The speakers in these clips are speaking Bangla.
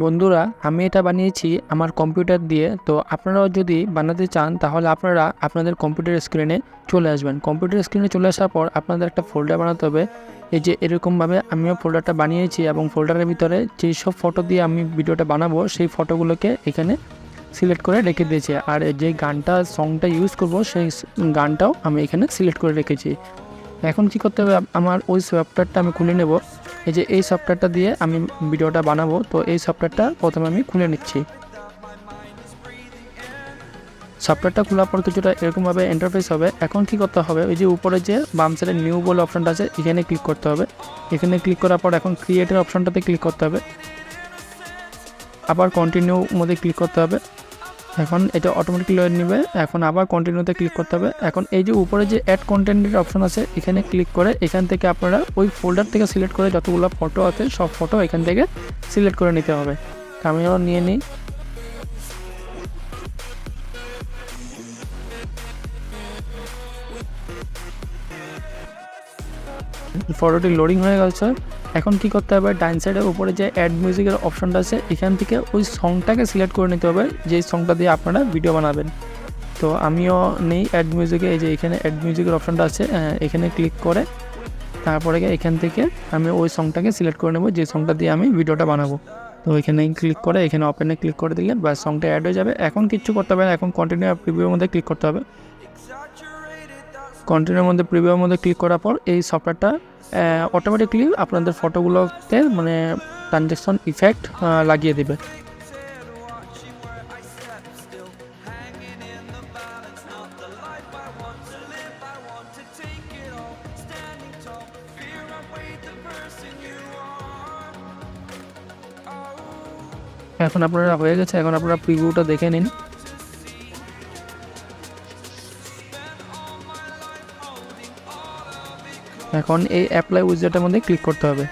বন্ধুরা, আমি এটা বানিয়েছি আমার কম্পিউটার দিয়ে। তো আপনারাও যদি বানাতে চান, তাহলে আপনারা আপনাদের কম্পিউটার স্ক্রিনে চলে আসবেন। কম্পিউটার স্ক্রিনে চলে আসার পর আপনাদের একটা ফোল্ডার বানাতে হবে। এই যে এরকমভাবে আমিও ফোল্ডারটা বানিয়েছি এবং ফোল্ডারের ভিতরে যেই সব ফটো দিয়ে আমি ভিডিওটা বানাবো, সেই ফটোগুলোকে এখানে সিলেক্ট করে রেখে দিয়েছি। আর যে গানটা সংটা ইউজ করব, সেই গানটাও আমি এখানে সিলেক্ট করে রেখেছি। এখন কি করতে হবে? আমার ওই সফটওয়্যারটা আমি খুলে নেব। এই যে এই সফটওয়্যারটা দিয়ে আমি ভিডিওটা বানাবো, তো এই সফটওয়্যারটা প্রথমে আমি খুলে নিচ্ছি। সফটওয়্যারটা খোলার পর কিছুটা এরকমভাবে ইন্টারফেস হবে। এখন কি করতে হবে? ওই যে উপরে যে বাম সাইডে নিউ বলে অপশনটা আছে, এখানে ক্লিক করতে হবে। এখানে ক্লিক করার পর এখন ক্রিয়েটের অপশনটাতে ক্লিক করতে হবে। আবার কন্টিনিউ মধ্যে ক্লিক করতে হবে। এখন এটা অটোমেটিক লোড নেবে, এখন আবার কন্টিনিউতে ক্লিক করতে হবে। এখন এই যে উপরে যে অ্যাড কন্টেন্টের অপশন আছে, এখানে ক্লিক করে এখান থেকে আপনারা ওই ফোল্ডার থেকে সিলেক্ট করে যতগুলো ফটো আছে, সব ফটো এখান থেকে সিলেক্ট করে নিতে হবে। আমি নিয়ে নিই। ফটোটি লোডিং হয়ে গেছে এখন কি করতে হবে? ডাইন সাইডের উপরে যে অ্যাড মিউজিকের অপশনটা আছে, এখান থেকে ওই সংটাকে সিলেক্ট করে নিতে হবে যেই সংটা দিয়ে আপনারা ভিডিও বানাবেন। তো আমিও নেই অ্যাড মিউজিকে এই যে এখানে অ্যাড মিউজিকের অপশনটা আছে এখানে ক্লিক করে, তারপরে এখান থেকে আমি ওই সংটাকে সিলেক্ট করে নেব, যে সংটা দিয়ে আমি ভিডিওটা বানাবো। তো এখানে ক্লিক করে, এখানে ওপেনে ক্লিক করে দিলে বা সংটা অ্যাড হয়ে যাবে। এখন কিচ্ছু করতে হবে না, এখন কন্টিনিউ প্রিভিউর মধ্যে ক্লিক করতে হবে। কন্টিনিউর মধ্যে প্রিভিউর মধ্যে ক্লিক করার পর এই সফটওয়্যারটা অটোমেটিকলি আপনাদের ফটোগুলোতে মানে ট্রানজ্যাকশন ইফেক্ট লাগিয়ে দেবে। এখন আপনারা হয়ে গেছে, এখন আপনারা প্রিভিউটা দেখে নিন। এখন এই অ্যাপ্লাই উইজারটার মধ্যে ক্লিক করতে হবে।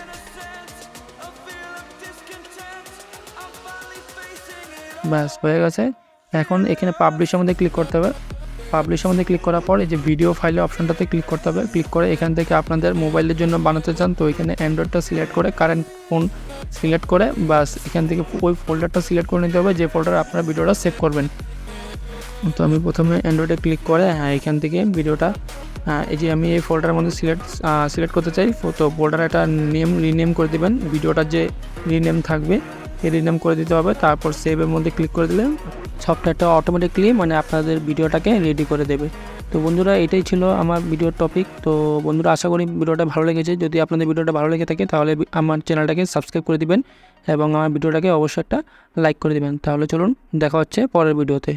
ব্যাস, হয়ে গেছে। এখন এখানে পাবলিশের মধ্যে ক্লিক করতে হবে। পাবলিশের মধ্যে ক্লিক করার পর এই যে ভিডিও ফাইলের অপশনটাতে ক্লিক করতে হবে। ক্লিক করে এখান থেকে আপনাদের মোবাইলের জন্য বানাতে চান, তো এখানে অ্যান্ড্রয়েডটা সিলেক্ট করে কারেন্ট ফোন সিলেক্ট করে বাস এখান থেকে ওই ফোল্ডারটা সিলেক্ট করে নিতে হবে, যে ফোল্ডারে আপনার ভিডিওটা সেভ করবেন। তো আমি প্রথমে অ্যান্ড্রয়েডে ক্লিক করে হ্যাঁ এখান থেকে ভিডিওটা এই যে আমি এই ফোল্ডারের মধ্যে সিলেক্ট সিলেক্ট করতে চাই, তো ফোল্ডার একটা নেম রিনেম করে দেবেন। ভিডিওটার যে রিনেম থাকবে, এই রিনেম করে দিতে হবে। তারপর সেভের মধ্যে ক্লিক করে দিলে সফটওয়্যারটা অটোমেটিকলি মানে আপনাদের ভিডিওটাকে রেডি করে দেবে। তো বন্ধুরা, এটাই ছিল আমার ভিডিওর টপিক তো বন্ধুরা, আশা করি ভিডিওটা ভালো লেগেছে। যদি আপনাদের ভিডিওটা ভালো লেগে থাকে, তাহলে আমার চ্যানেলটাকে সাবস্ক্রাইব করে দিবেন এবং আমার ভিডিওটাকে অবশ্যই একটা লাইক করে দিবেন। তাহলে চলুন, দেখা হচ্ছে পরের ভিডিওতে